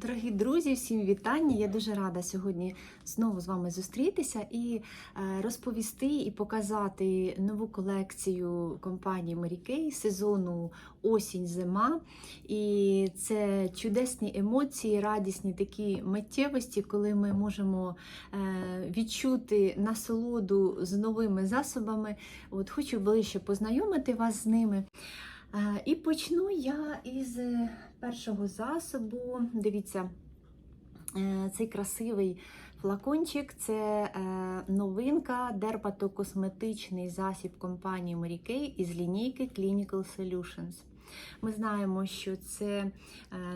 Дорогі друзі, всім вітання! Я дуже рада сьогодні знову з вами зустрітися і е, розповісти і показати нову колекцію компанії Mary Kay сезону осінь-зима. І це чудесні емоції, радісні такі миттєвості, коли ми можемо е, відчути насолоду з новими засобами. От Хочу ближче познайомити вас з ними. Е, І почну я із першого засобу. Дивіться, е, цей красивий флакончик це е, новинка дерпатокосметичний засіб компанії Mary Kay із лінійки Clinical Solutions. Ми знаємо, що це е,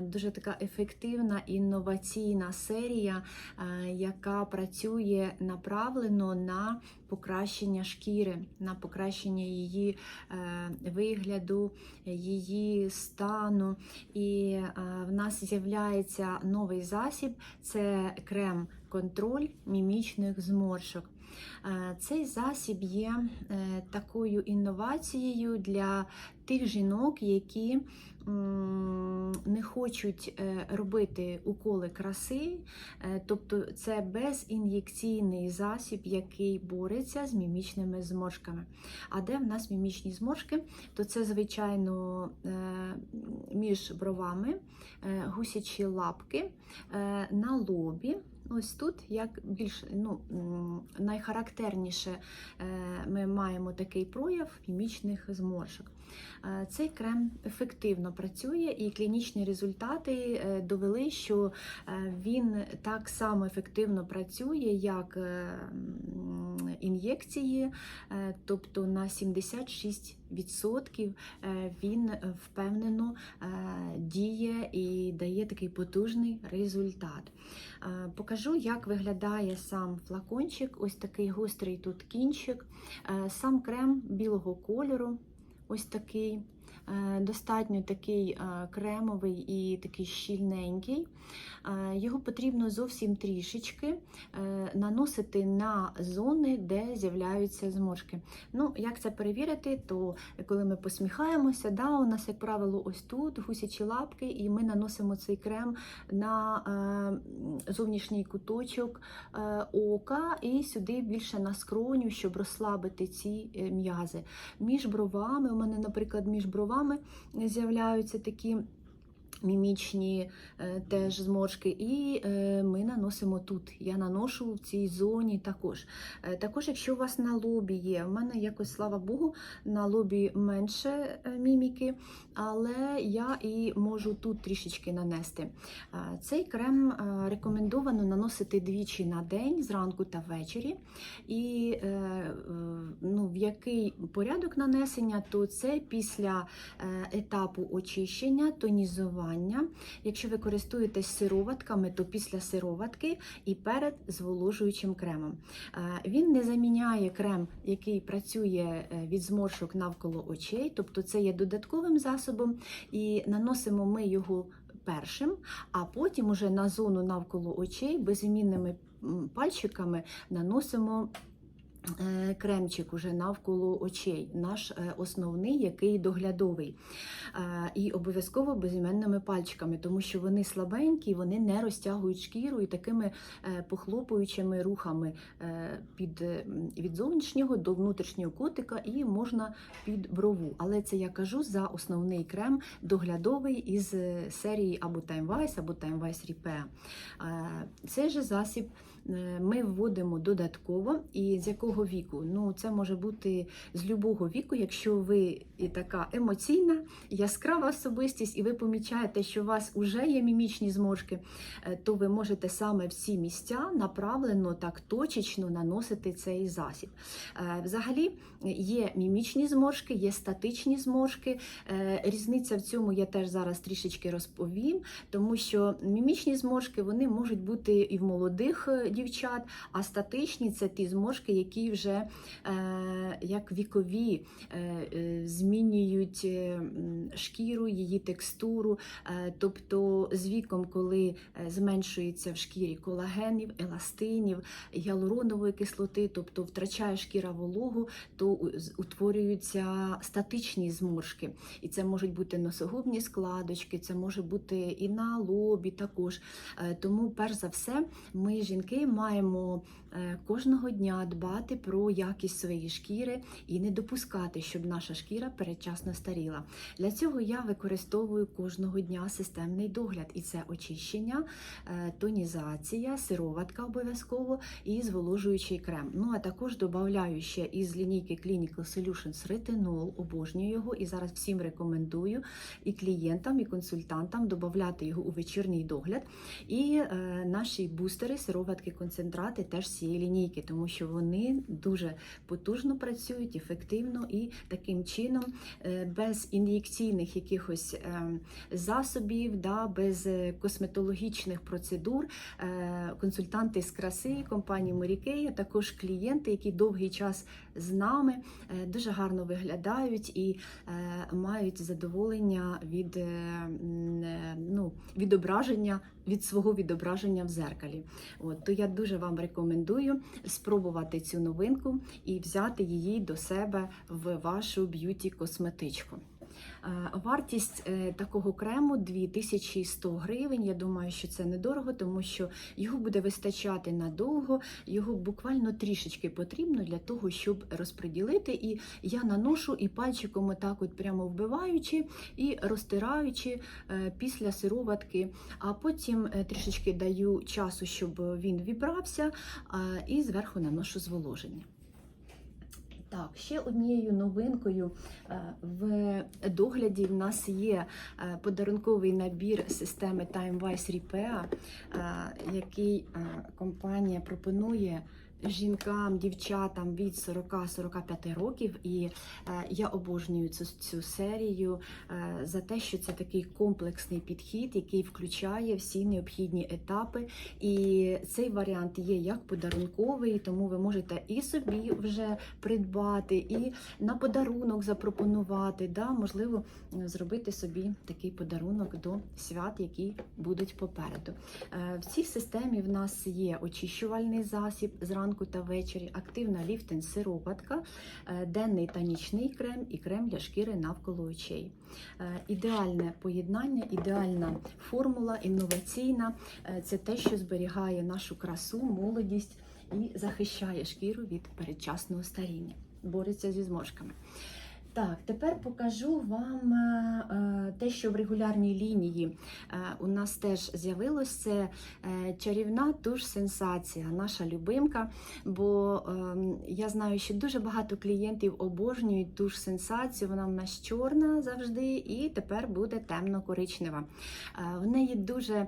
дуже така ефективна інноваційна серія, е, яка працює направлено на покращення шкіри, на покращення її е, вигляду, її стану. І в нас з'являється новий засіб це крем-контроль мімічних зморшок. Цей засіб є такою інновацією для тих жінок, які не хочуть е, робити уколи краси, е, тобто це безін'єкційний засіб, який бореться з мімічними зморшками. А де в нас мімічні зморшки, то це, звичайно, е, між бровами, гусячі лапки на лобі. Ось тут як більш ну, найхарактерніше е, ми маємо такий прояв мімічних зморшок. Е, Цей крем ефективно працює, і клінічні результати е, довели, що він так само ефективно працює, як ін'єкції, е, тобто на 76% е, він впевнено е, діє і дає такий потужний результат. Покажу, як виглядає сам флакончик. Ось такий гострий тут кінчик. Сам крем білого кольору. Ось такий. Е, Достатньо такий е, кремовий і такий щільненький. Е, Його потрібно зовсім трішечки наносити на зони, де з'являються зморшки. Ну, як це перевірити, то коли ми посміхаємося, да, у нас, як правило, ось тут гусячі лапки, і ми наносимо цей крем на зовнішній куточок ока і сюди більше на скроню, щоб розслабити ці м'язи. Між бровами, у мене, наприклад, між бровами з'являються такі. Мімічні е, теж зморшки, і е, ми наносимо тут. Я наношу в цій зоні також. Е, також, якщо у вас на лобі є, в мене якось, слава Богу, на лобі менше міміки, але я і можу тут трішечки нанести. Цей крем рекомендовано наносити двічі на день, зранку та ввечері. І ну, в який порядок нанесення, то це після етапу очищення, тонізування. Якщо ви користуєтесь сироватками, то після сироватки і перед зволожуючим кремом. Е, Він не заміняє крем, який працює е, від зморшок навколо очей, тобто це є додатковим засобом, і наносимо ми його першим, а потім уже на зону навколо очей безімінними м, пальчиками наносимо. Е, Кремчик уже навколо очей, наш е, основний, який доглядовий. Е, І обов'язково безіменними пальчиками, тому що вони слабенькі, вони не розтягують шкіру і такими похлопуючими рухами під, від зовнішнього до внутрішнього котика і можна під брову. Але це я кажу за основний крем доглядовий із серії або Time Vice, або Time Vice Repair. Цей же засіб ми вводимо додатково. І з якого віку? Ну, це може бути з любого віку, якщо ви і така емоційна, яскрава особистість, і ви помічаєте, що у вас вже є мімічні зморшки, е, то ви можете саме в ці місця направлено так точечно наносити цей засіб. Е, Взагалі є мімічні зморшки, є статичні зморшки. Е, Різниця в цьому я теж зараз трішечки розповім, тому що мімічні зморшки вони можуть бути і в молодих е, дівчат, а статичні це ті зморшки, які вже е, як вікові е, е, змінюють е, шкіру, її текстуру. Е, Тобто з віком, коли е, зменшується в шкірі колагенів, еластинів, гіалуронової кислоти, тобто втрачає шкіра вологу, то утворюються статичні зморшки. І це можуть бути носогубні складочки, це може бути і на лобі також. Тому, перш за все, ми, жінки, маємо е, кожного дня дбати про якість своєї шкіри і не допускати, щоб наша шкіра передчасно старіла. Для цього я використовую кожного дня системний догляд, і це очищення, е, тонізація, сироватка обов'язково і зволожуючий крем. Ну а також додаю ще із лінійки Clinical Solutions ретинол, обожнюю його і зараз всім рекомендую і клієнтам, і консультантам додати його у вечірній догляд. І е, наші бустери, сироватки, концентрати теж цієї лінійки, тому що вони дуже потужно працюють, ефективно і таким чином е, без ін'єкційних якихось е, засобів, да, без е, косметологічних процедур. Консультанти з краси компанії Морікея, також клієнти, які довгий час з нами дуже гарно виглядають і мають задоволення від ну, відображення від свого відображення в зеркалі. От, то я дуже вам рекомендую спробувати цю новинку і взяти її до себе в вашу б'юті-косметичку. Е, Вартість е, такого крему 2100 гривень. Я думаю, що це недорого, тому що його буде вистачати надовго, його буквально трішечки потрібно для того, щоб розподілити. І я наношу і пальчиком отак от прямо вбиваючи і розтираючи е, після сироватки, а потім трішечки даю часу, щоб він вібрався, і зверху наношу зволоження. Так, ще однією новинкою е, в догляді в нас є е, подарунковий набір системи TimeWise Repair, е, який компанія пропонує жінкам, дівчатам від 40-45 років. І е, я обожнюю цю, цю серію е, за те, що це такий комплексний підхід, який включає всі необхідні етапи. І цей варіант є як подарунковий, тому ви можете і собі вже придбати, і на подарунок запропонувати. Да, можливо, зробити собі такий подарунок до свят, які будуть попереду. Е, В цій системі в нас є очищувальний засіб зранку та ввечері, активна ліфтинг сироватка, е, денний та нічний крем і крем для шкіри навколо очей. Е, Ідеальне поєднання, ідеальна формула, інноваційна. Е, Це те, що зберігає нашу красу, молодість і захищає шкіру від передчасного старіння, бореться зі зморшками. Так, тепер покажу вам е, е, те, що в регулярній лінії е, у нас теж з'явилось. Це чарівна туш сенсація, наша любимка. Бо я знаю, що дуже багато клієнтів обожнюють туш сенсацію. Вона в нас чорна завжди, і тепер буде темно-коричнева. В неї дуже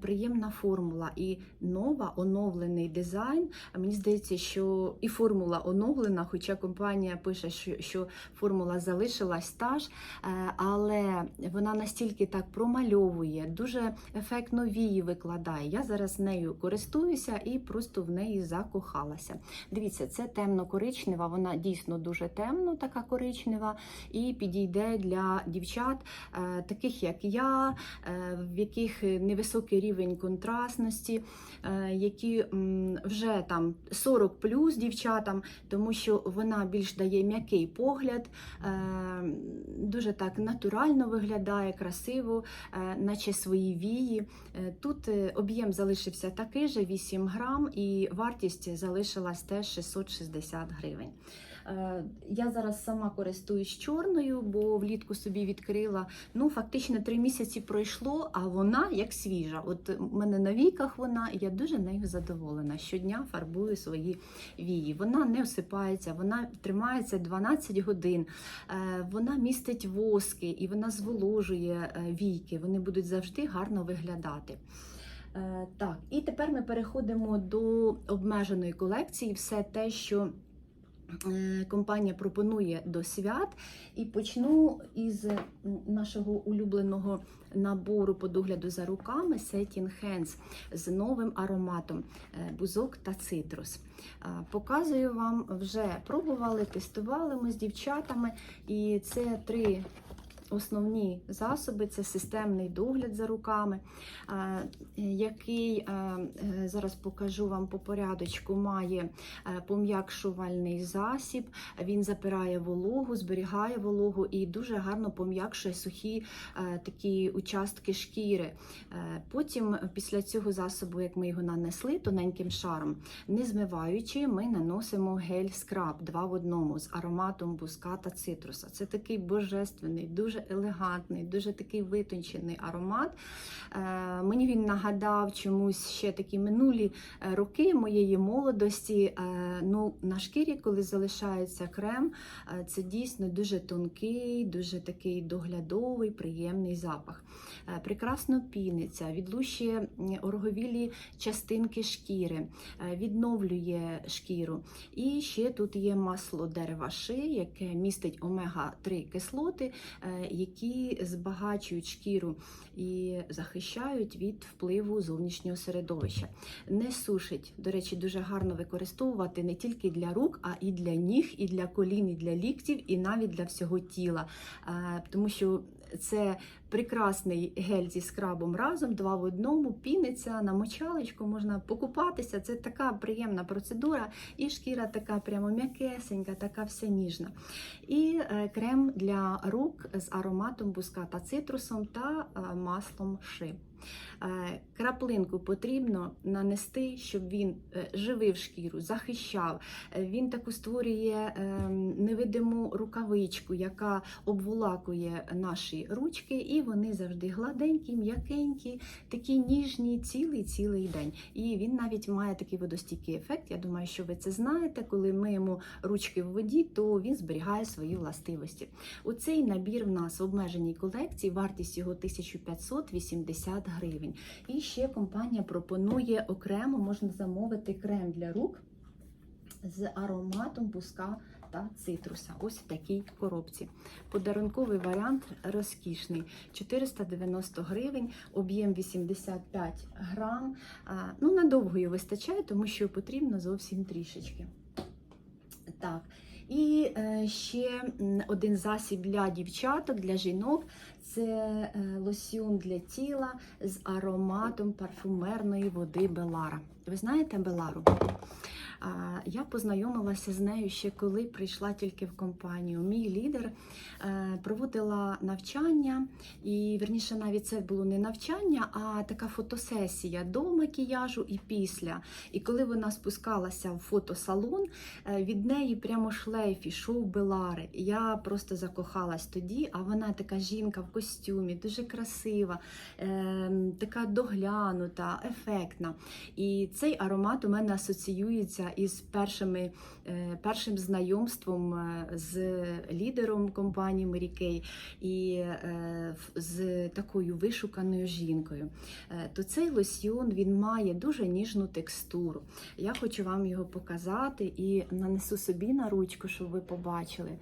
приємна формула і нова, оновлений дизайн. Мені здається, що і формула оновлена, хоча компанія пише, що, що формула залишилась та ж, е, але вона настільки так промальовує, дуже ефектно вії викладає. Я зараз нею користуюся і просто в неї закохалася. Дивіться, це темно-коричнева, вона дійсно дуже темно, така коричнева, і підійде для дівчат, е, таких як я, е, в яких невисокий рівень контрастності, які вже там 40 плюс дівчатам, тому що вона більш дає м'який погляд, дуже так натурально виглядає, красиво, е, наче свої вії. Е, Тут е, об'єм залишився такий же 8 грам, і вартість залишилась теж 660 гривень. Е, Я зараз сама користуюсь чорною, бо влітку собі відкрила. Ну, фактично три місяці пройшло, а вона як свіжа. От у мене на віках вона, і я дуже нею задоволена. Щодня фарбую свої вії. Вона не осипається, вона тримається 12 годин, Е, вона містить воски і вона зволожує е, війки. Вони будуть завжди гарно виглядати. Так, і тепер ми переходимо до обмеженої колекції. Все те, що компанія пропонує до свят. І почну із нашого улюбленого набору по догляду за руками Setting Hands з новим ароматом е, бузок та цитрус. Е, Показую вам, вже пробували, тестували ми з дівчатами, і це три. Основні засоби це системний догляд за руками, який е, зараз покажу вам по порядочку, має е, пом'якшувальний засіб, він запирає вологу, зберігає вологу і дуже гарно пом'якшує сухі е, такі участки шкіри. Потім, після цього засобу, як ми його нанесли тоненьким шаром, не змиваючи, ми наносимо гель скраб 2 в одному з ароматом буска та цитруса. Це такий божественний, дуже елегантний, дуже такий витончений аромат. Е, Мені він нагадав чомусь ще такі минулі е, роки моєї молодості. Е, Ну, на шкірі, коли залишається крем, це дійсно дуже тонкий, дуже такий доглядовий, приємний запах. Прекрасно піниться, відлущує ороговілі частинки шкіри, відновлює шкіру. І ще тут є масло дерева ши, яке містить омега-3 кислоти, які збагачують шкіру і захищають від впливу зовнішнього середовища. Не сушить, до речі, дуже гарно використовувати не тільки для рук, а і для ніг, і для колін, і для ліктів, і навіть для всього тіла. Е, Тому що це прекрасний гель зі скрабом разом, два в одному, піниться на мочалочку, можна покупатися. Це така приємна процедура, і шкіра така прямо м'якесенька, така вся ніжна. І е, крем для рук з ароматом буска та цитрусом та е, маслом ши. Е, Краплинку потрібно нанести, щоб він живив шкіру, захищав. Він таку створює невидиму рукавичку, яка обволакує наші ручки, і вони завжди гладенькі, м'якенькі, такі ніжні цілий-цілий день. І він навіть має такий водостійкий ефект. Я думаю, що ви це знаєте. Коли миємо ручки в воді, то він зберігає свої властивості. Оцей набір в нас в обмеженій колекції, вартість його 1580 гривень. І ще компанія пропонує окремо, можна замовити крем для рук з ароматом буска та цитруса. Ось в такій коробці. Подарунковий варіант розкішний. 490 гривень, об'єм 85 грам. Ну, надовго його вистачає, тому що потрібно зовсім трішечки. Так. І е, ще один засіб для дівчаток, для жінок це е, лосьйон для тіла з ароматом парфумерної води Белара. Ви знаєте Белару? Я познайомилася з нею ще коли прийшла тільки в компанію. Мій лідер е, проводила навчання, і верніше навіть це було не навчання, а така фотосесія до макіяжу і після. І коли вона спускалася в фотосалон, е, від неї прямо шлейф ішов Белари. Я просто закохалась тоді, а вона така жінка в костюмі, дуже красива, е, така доглянута, ефектна. І цей аромат у мене асоціюється із першими, е, першим знайомством е, з лідером компанії Kay і е, з такою вишуканою жінкою. То цей лосьйон він має дуже ніжну текстуру. Я хочу вам його показати і нанесу собі на ручку, щоб ви побачили.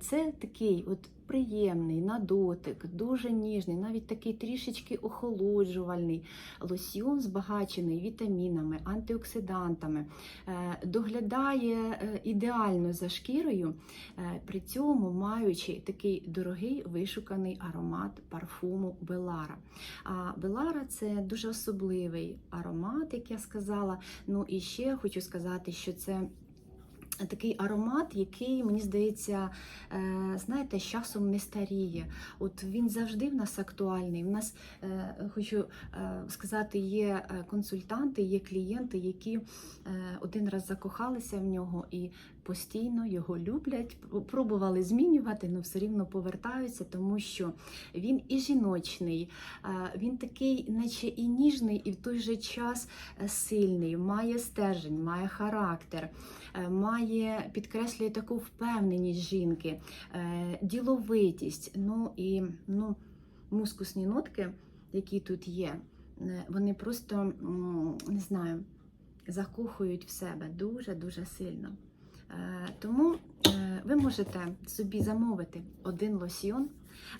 Це такий от приємний на дотик, дуже ніжний, навіть такий трішечки охолоджувальний лосьйон, збагачений вітамінами, антиоксидантами, е, доглядає е, ідеально за шкірою, е, при цьому маючи такий дорогий вишуканий аромат парфуму Белара. А Белара це дуже особливий аромат, як я сказала. Ну і ще хочу сказати, що це. Такий аромат, який, мені здається, е, знаєте, з часом не старіє. От він завжди в нас актуальний. У нас, е, хочу е, сказати, є консультанти, є клієнти, які один раз закохалися в нього і постійно його люблять, пробували змінювати, але все рівно повертаються, тому що він і жіночний, він такий, наче і ніжний, і в той же час е, сильний, має стержень, має характер, е, має підкреслює таку впевненість жінки, е, діловитість. Ну і ну, мускусні нотки, які тут є, вони просто не знаю, закохують в себе дуже-дуже сильно. Е, Тому е, ви можете собі замовити один лосьйон.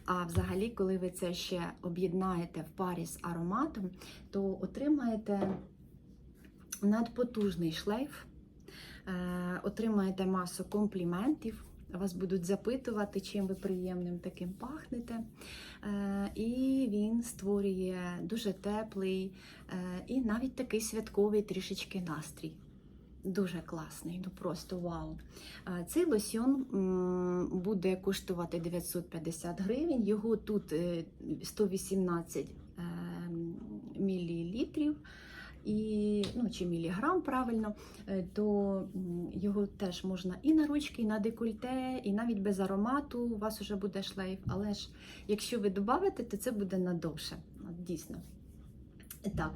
А взагалі, коли ви це ще об'єднаєте в парі з ароматом, то отримаєте надпотужний шлейф, е, отримаєте масу компліментів. Вас будуть запитувати, чим ви приємним таким пахнете. І він створює дуже теплий і навіть такий святковий трішечки настрій. Дуже класний, ну просто вау. Е, Цей лосьйон м, буде коштувати 950 гривень. Його тут е, 118 е, мілілітрів. І, ну, чи міліграм правильно, е, то його теж можна і на ручки, і на декольте, і навіть без аромату у вас вже буде шлейф. Але ж якщо ви додавите, то це буде надовше. Дійсно. Так.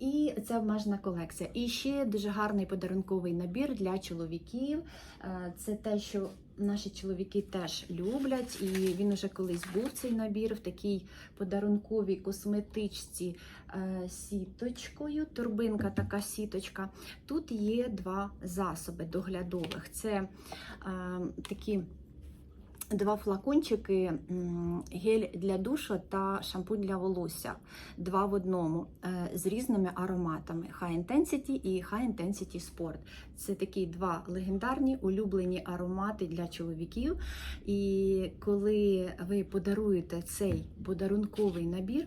І це обмежена колекція. І ще дуже гарний подарунковий набір для чоловіків. Е, Це те, що наші чоловіки теж люблять, і він уже колись був цей набір в такій подарунковій косметичці е, сіточкою. Торбинка така сіточка. Тут є два засоби доглядових. Це е, такі. Два флакончики гель для душу та шампунь для волосся. Два в одному е, з різними ароматами High Intensity і High Intensity Sport. Це такі два легендарні улюблені аромати для чоловіків. І коли ви подаруєте цей подарунковий набір,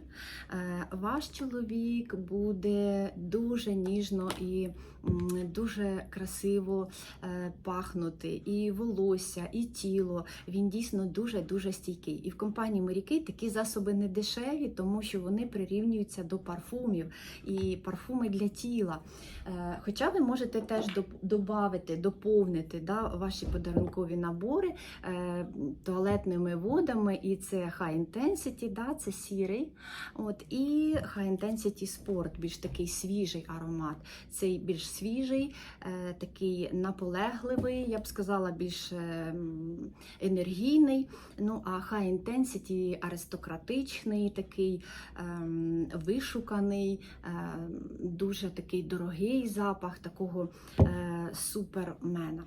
е, ваш чоловік буде дуже ніжно і дуже красиво е, пахнути. І волосся, і тіло. Він дійсно дуже-дуже стійкий. І в компанії Моряки такі засоби не дешеві, тому що вони прирівнюються до парфумів і парфуми для тіла. Е, Хоча ви можете теж додати, доповнити да, ваші подарункові набори е, туалетними водами, і це High Intensity, да, це сірий. От, і High Intensity Sport, більш такий свіжий аромат. Цей більш свіжий, е, такий наполегливий, я б сказала, більш е, м, енергійний. Ну, а High Intensity аристократичний, такий ем, вишуканий, ем, дуже такий дорогий запах такого е, супермена.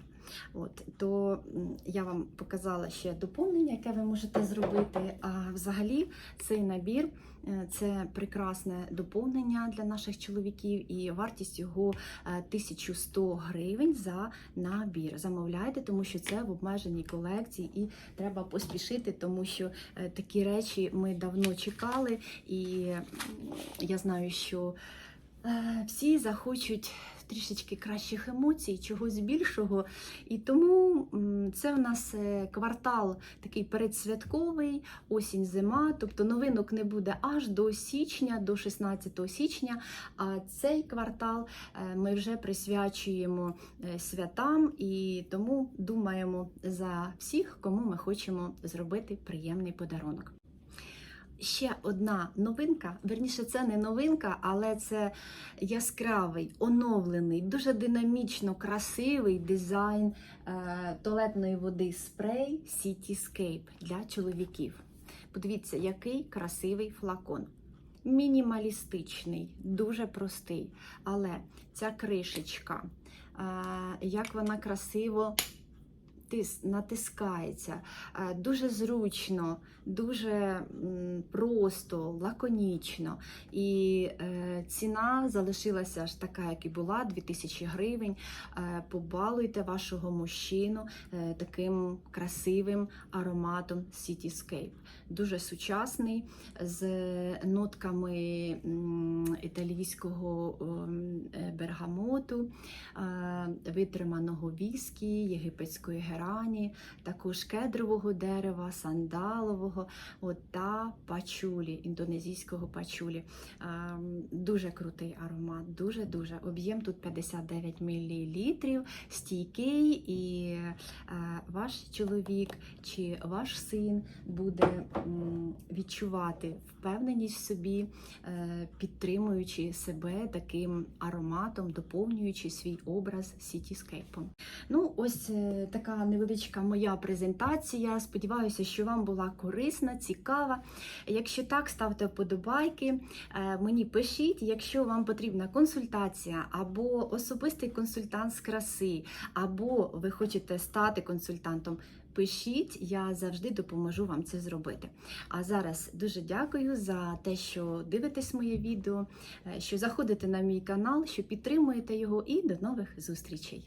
От, то я вам показала ще доповнення, яке ви можете зробити. А взагалі цей набір е, це прекрасне доповнення для наших чоловіків, і вартість його е, 1100 гривень за набір. Замовляйте, тому що це в обмеженій колекції, і треба поспішити, тому що е, такі речі ми давно чекали, і я знаю, що е, всі захочуть трішечки кращих емоцій, чогось більшого. І тому це в нас е, квартал такий передсвятковий, осінь-зима, тобто новинок не буде аж до січня, до 16 січня. А цей квартал е, ми вже присвячуємо е, святам і тому думаємо за всіх, кому ми хочемо зробити приємний подарунок. Ще одна новинка, верніше, це не новинка, але це яскравий, оновлений, дуже динамічно красивий дизайн е, туалетної води спрей Cityscape для чоловіків. Подивіться, який красивий флакон. Мінімалістичний, дуже простий. Але ця кришечка, е, як вона красиво тис, натискається, е, дуже зручно, дуже просто, лаконічно. І е, ціна залишилася ж така, як і була, 2000 гривень. Е, побалуйте вашого мужчину таким красивим ароматом Cityscape. Дуже сучасний, з нотками італійського бергамоту, витриманого віскі, єгипетської герані, також кедрового дерева, сандалового от, та пачулі, індонезійського пачулі. Ем, Дуже крутий аромат, дуже-дуже. Об'єм тут 59 мл, стійкий, і е, ваш чоловік чи ваш син буде відчувати впевненість в собі, е, підтримуючи себе таким ароматом, доповнюючи свій образ сітіскейпом. Ну, ось е, така невеличка моя презентація. Сподіваюся, що вам була корисна, цікава. Якщо так, ставте вподобайки, е, мені пишіть. пишіть, якщо вам потрібна консультація або особистий консультант з краси, або ви хочете стати консультантом. Пишіть, я завжди допоможу вам це зробити. А зараз дуже дякую за те, що дивитесь моє відео, е, що заходите на мій канал, що підтримуєте його, і до нових зустрічей.